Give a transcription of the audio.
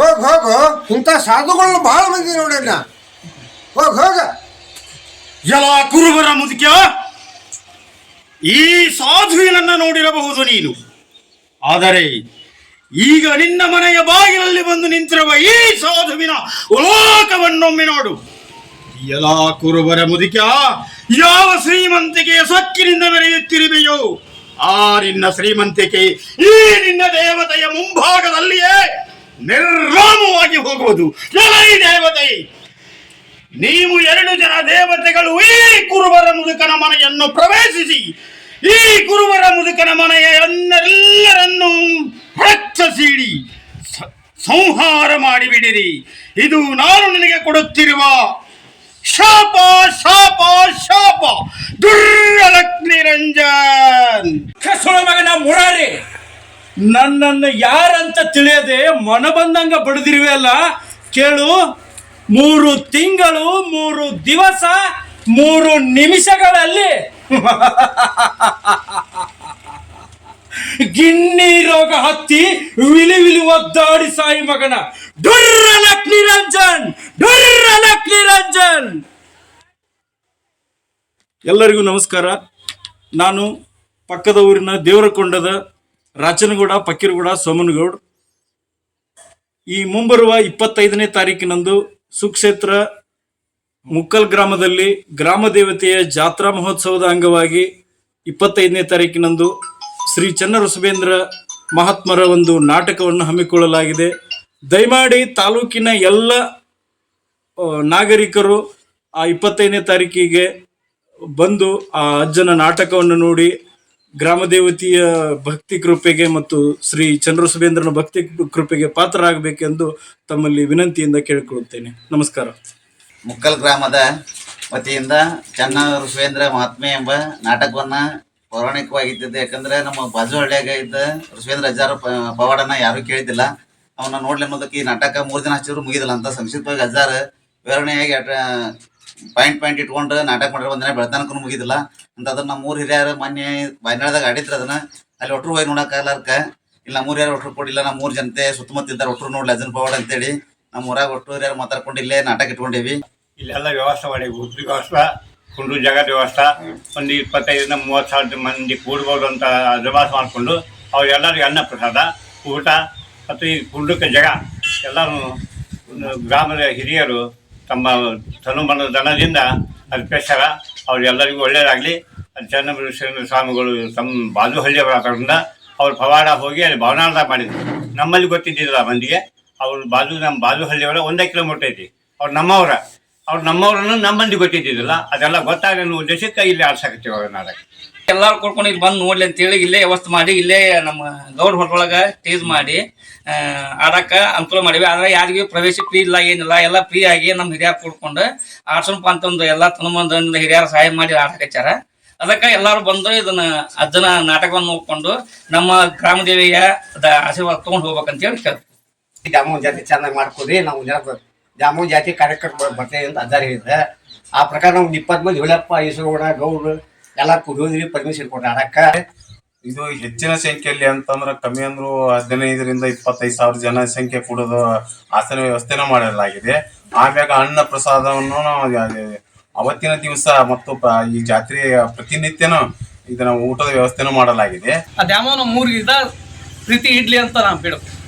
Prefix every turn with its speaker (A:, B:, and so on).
A: ಹೋಗ್, ಹೋಗು ಇಂಥ ಸಾಧುಗಳನ್ನ ಬಹಳ ಮಂದಿ ನೋಡಣ್ಣ ಹೋಗ್, ಹೋಗ.
B: ಯಲಾ ಕುರುಬರ ಮುದುಕ ಈ ಸಾಧುವಿನನ್ನ ನೋಡಿರಬಹುದು ನೀನು. ಆದರೆ ಈಗ ನಿನ್ನ ಮನೆಯ ಬಾಗಿಲಲ್ಲಿ ಬಂದು ನಿಂತಿರುವ ಈ ಸಾಧುವಿನ ಉಲೋಕವನ್ನೊಮ್ಮೆ ನೋಡು. ಎಲ್ಲ ಕುರುಬರ ಮುದುಕ ಯಾವ ಶ್ರೀಮಂತಿಕೆಯ ಸೊಕ್ಕಿನಿಂದ ಮೆರೆಯುತ್ತಿರುವೆಯೋ, ಆ ನಿನ್ನ ಶ್ರೀಮಂತಿಕೆ ಈ ನಿನ್ನ ದೇವತೆಯ ಮುಂಭಾಗದಲ್ಲಿಯೇ ನಿರ್ನಾಮವಾಗಿ ಹೋಗುವುದು. ಜಲೈ ದೇವತೆ. ನೀವು ಎರಡು ಜನ ದೇವತೆಗಳು ಈ ಕುರುಬರ ಮುದುಕನ ಮನೆಯನ್ನು ಪ್ರವೇಶಿಸಿ, ಈ ಕುರುಬರ ಮುದುಕನ ಮನೆಯ ಎಲ್ಲರೆಲ್ಲರನ್ನೂ ರಕ್ಷಿಸಿಡಿ. ಸಂಹಾರ ಮಾಡಿಬಿಡಿರಿ. ಇದು ನಾನು ನಿನಗೆ ಕೊಡುತ್ತಿರುವ ಶಾಪ ಶಾಪ ಶಾಪ. ದುರ್ಲಕ್ಷ್ಮಿ ರಂಜನ್
C: ಮಗನ ಮುರಾರಿ. ನನ್ನನ್ನು ಯಾರಂತ ತಿಳಿಯದೆ ಮನ ಬಂದಂಗ ಬಡದಿರುವೆ ಅಲ್ಲ? ಕೇಳು. ಮೂರು ತಿಂಗಳು, ಮೂರು ದಿವಸ, ಮೂರು ನಿಮಿಷಗಳಲ್ಲಿ. ಗಿಣ್ಣಿ ರೋಗ ಹತ್ತಿ ವಿಲಿ ವಿಲಿ ಒದ್ದಾಡಿ ಸಾಯಿ ಮಗನ. ಡುರ್ರಲಕ್ ನಿರಂಜನ್ ಡುರ್ರಲಕ್ ನಿರಂಜನ್. ಎಲ್ಲರಿಗೂ ನಮಸ್ಕಾರ. ನಾನು ಪಕ್ಕದ ಊರಿನ ದೇವರಕೊಂಡದ ರಾಚನಗೌಡ ಪಕ್ಕೀರ್ಗೌಡ ಸೋಮನಗೌಡ್. ಈ ಮುಂಬರುವ ಇಪ್ಪತ್ತೈದನೇ ತಾರೀಕಿನಂದು ಸುಕ್ಷೇತ್ರ ಮುಕ್ಕಲ್ ಗ್ರಾಮದಲ್ಲಿ ಗ್ರಾಮ ದೇವತೆಯ ಜಾತ್ರಾ ಮಹೋತ್ಸವದ ಅಂಗವಾಗಿ ಇಪ್ಪತ್ತೈದನೇ ತಾರೀಕಿನಂದು ಶ್ರೀ ಚನ್ನರಸಬೇಂದ್ರ ಮಹಾತ್ಮರ ಒಂದು ನಾಟಕವನ್ನು ಹಮ್ಮಿಕೊಳ್ಳಲಾಗಿದೆ. ದಯಮಾಡಿ ತಾಲೂಕಿನ ಎಲ್ಲ ನಾಗರಿಕರು ಆ ಇಪ್ಪತ್ತೈದನೇ ತಾರೀಕಿಗೆ ಬಂದು ಆ ಅಜ್ಜನ ನಾಟಕವನ್ನು ನೋಡಿ ಗ್ರಾಮ ದೇವತೆಯ ಭಕ್ತಿ ಕೃಪೆಗೆ ಮತ್ತು ಶ್ರೀ ಚಂದ್ರಸುಬೇಂದ್ರನ ಭಕ್ತಿ ಕೃಪೆಗೆ ಪಾತ್ರರಾಗಬೇಕೆಂದು ತಮ್ಮಲ್ಲಿ ವಿನಂತಿಯಿಂದ ಕೇಳಿಕೊಳ್ಳುತ್ತೇನೆ. ನಮಸ್ಕಾರ.
D: ಮುಕ್ಕಲ್ ಗ್ರಾಮದ ವತಿಯಿಂದ ಚನ್ನ ಋಷೇಂದ್ರ ಮಹಾತ್ಮೆ ಎಂಬ ನಾಟಕವನ್ನ ಪೌರಾಣಿಕವಾಗಿದ್ದಿದ್ದು ಯಾಕಂದ್ರೆ ನಮ್ಮ ಬಾಜು ಹಳ್ಳಿಯಾಗ ಇದ್ದ ಋಷೇಂದ್ರ ಅಜ್ಜಾರ ಪವಾಡನ ಯಾರು ಕೇಳಿದ್ದಿಲ್ಲ. ಅವನ್ನ ನೋಡ್ಲಿ ಅನ್ನೋದಕ್ಕೆ ಈ ನಾಟಕ ಮೂರು ದಿನ ಹಚ್ಚಿದ್ರು ಮುಗಿದಿಲ್ಲ ಅಂತ. ಸಂಕ್ಷಿಪ್ತವಾಗಿ ಅಜ್ಜಾರ ವಿವರಣೆಯಾಗಿ ಪಾಯಿಂಟ್ ಪಾಯಿಂಟ್ ಇಟ್ಕೊಂಡು ನಾಟಕ ಮಾಡಿರೋ ಒಂದಿನ ಬೆಳ್ತಾನಕ್ಕೂ ಮುಗಿದಿಲ್ಲ. ಅಂತ ಅದನ್ನ ನಮ್ಮ ಮೂರು ಹಿರಿಯರು ಮೊನ್ನೆ ಬಾಯ್ನಾಳದಾಗ ಆಡಿದ್ರು ಅದನ್ನ. ಅಲ್ಲಿ ಒಟ್ರು ಹೋಗಿ ನೋಡಕ್ಕಾಗಲಾರ್ಕ ಇಲ್ಲ ನಮ್ಮ ಊರ್ಯಾರು ಒಟ್ರು ಕೊಡಿಲ್ಲ ನಮ್ಮ ಮೂರು ಜನತೆ ಸುತ್ತಮುತ್ತ ಇದ್ದಾರೆ, ಒಟ್ರು ನೋಡಿ ಲಜನ್ ಪವಾಡ ಅಂತೇಳಿ. ನಮ್ಮ ಊರಾಗ ಒಟ್ಟು ಹಿರಿಯರು ಮಾತಾಡ್ಕೊಂಡು ಇಲ್ಲೇ ನಾಟಕ ಇಟ್ಕೊಂಡೇವಿ.
E: ಇಲ್ಲೆಲ್ಲ ವ್ಯವಸ್ಥೆ ಮಾಡಿ ಉದ್ರಿ ವ್ಯವಸ್ಥೆ ಕುಂಡು ಜಾಗ ವ್ಯವಸ್ಥೆ. ಒಂದು ಇಪ್ಪತ್ತೈದರಿಂದ ಮೂವತ್ತು ಸಾವಿರ ಮಂದಿ ಕೂಡ್ಬೋದು ಅಂತ ಜಮಾಸ್ ಮಾಡಿಕೊಂಡು ಅವರೆಲ್ಲರಿಗೂ ಅನ್ನ ಪ್ರಸಾದ, ಊಟ, ಮತ್ತು ಈ ಕುಂಡಕ್ಕೆ ಜಾಗ. ಎಲ್ಲರೂ ಗ್ರಾಮದ ಹಿರಿಯರು ತಮ್ಮ ತನುಮನದ ದನದಿಂದ ಅರ್ಪಿಸ್ತಾರ ಅವರೆಲ್ಲರಿಗೂ ಒಳ್ಳೆಯದಾಗಲಿ ಚನ್ನಬಸವೇಶ್ವರ ಸ್ವಾಮಿಗಳು ತಮ್ಮ ಬಾಜುಹಳ್ಳಿಯವರಾದ್ರಿಂದ ಅವ್ರು ಪವಾಡ ಹೋಗಿ ಅಲ್ಲಿ ಭವನಾರ್ಥ ಮಾಡಿದ್ರು. ನಮ್ಮಲ್ಲಿ ಗೊತ್ತಿದ್ದಿಲ್ಲ ಮಂದಿಗೆ. ಅವರು ಬಾಜು, ನಮ್ಮ ಬಾಜುಹಳ್ಳಿಯವರ ಒಂದೇ ಕಿಲೋಮೀಟರ್ ಐತಿ. ಅವ್ರು ನಮ್ಮವರ. ಅವ್ರು ನಮ್ಮವ್ರನ್ನು ನಮ್ಮ ಮಂದಿ ಗೊತ್ತಿದ್ದಿದ್ದಿಲ್ಲ. ಅದೆಲ್ಲ ಗೊತ್ತಾಗ ಉದ್ದೇಶಕ್ಕೆ ಇಲ್ಲಿ ಆಡ್ಸಕತ್ತೀವಿ ಅವ್ರ ನಾಟಕ
F: ಎಲ್ಲಾರು ಕೊಡ್ಕೊಂಡು ಇಲ್ಲಿ ಬಂದು ನೋಡ್ಲಿ ಅಂತೇಳಿ ಇಲ್ಲೇ ವ್ಯವಸ್ಥೆ ಮಾಡಿ, ಇಲ್ಲೇ ನಮ್ಮ ಗೌಡ್ ಹೊರೊಳಗ ಟೇಸ್ ಮಾಡಿ ಆಡಕ್ಕೆ ಆಡಾಕ ಅನುಕೂಲ ಮಾಡಿವಿ. ಆದ್ರೆ ಯಾರಿಗೂ ಪ್ರವೇಶ ಫ್ರೀ ಇಲ್ಲ, ಏನಿಲ್ಲ, ಎಲ್ಲ ಫ್ರೀ ಆಗಿ ನಮ್ಮ ಹಿರಿಯರು ಕೂಡ್ಕೊಂಡು ಆಡ್ಸೋಣಪ್ಪ ಅಂತ ಒಂದು ಎಲ್ಲ ತನುಮಂದ ಹಿರಿಯರು ಸಹಾಯ ಮಾಡಿ ಆಡಕಚ್ಚಾರ ಅದಕ್ಕೆ ಎಲ್ಲಾರು ಬಂದು ಇದನ್ನ ಅಜ್ಜನ ನಾಟಕವನ್ನು ನೋಡ್ಕೊಂಡು ನಮ್ಮ ಗ್ರಾಮದೇವಿಯ ಆಶೀರ್ವಾದ ತಗೊಂಡು ಹೋಗ್ಬೇಕಂತೇಳಿ ಕೇಳ್ತೀವಿ.
G: ಜಾಮೂನ್ ಜಾತಿ ಚೆನ್ನಾಗಿ ಮಾಡ್ಕೊಡ್ರಿ ನಾವು ಜಾಮೂನ್ ಜಾತಿ ಕಾರ್ಯಕ್ರಮ ಬರ್ತೇವೆ ಅಂತ ಅಜ್ಜಾರ್ ಹೇಳಿದ್ರೆ. ಆ ಪ್ರಕಾರ ನಮ್ಗೆ ಇಪ್ಪತ್ತು ಮಂದಿ ಹೇಳಪ್ಪ ಈಶ್ವರಗೌಡ, ಗೌಡ್ರು ಎಲ್ಲ ಕುಡಿಯೋದ್ರಿ ಪರ್ಮಿಷನ್ ಕೊಟ್ಟ ಆಡಕ್ಕ
H: ಇದು ಹೆಚ್ಚಿನ ಸಂಖ್ಯೆಯಲ್ಲಿ ಅಂತಂದ್ರೆ ಕಮ್ಮಿ ಅಂದ್ರು ಹದಿನೈದರಿಂದ ಇಪ್ಪತ್ತೈದು ಸಾವಿರ ಜನ ಸಂಖ್ಯೆ ಕೂಡೋದು ಆಸನ ವ್ಯವಸ್ಥೆನೂ ಮಾಡಲಾಗಿದೆ. ಆಮ್ಯಾಗ ಅನ್ನ ಪ್ರಸಾದವನ್ನು ಅವತ್ತಿನ ದಿವಸ ಮತ್ತು ಪ- ಈ ಜಾತ್ರೆಯ ಪ್ರತಿನಿತ್ಯನೂ ಇದನ್ನ ಊಟದ ವ್ಯವಸ್ಥೆನೂ ಮಾಡಲಾಗಿದೆ.
I: ಅದ್ಯಾಮೋ ಮೂರು ಪ್ರೀತಿ ಇಡ್ಲಿ ಅಂತ ನಾವು ಬಿಡು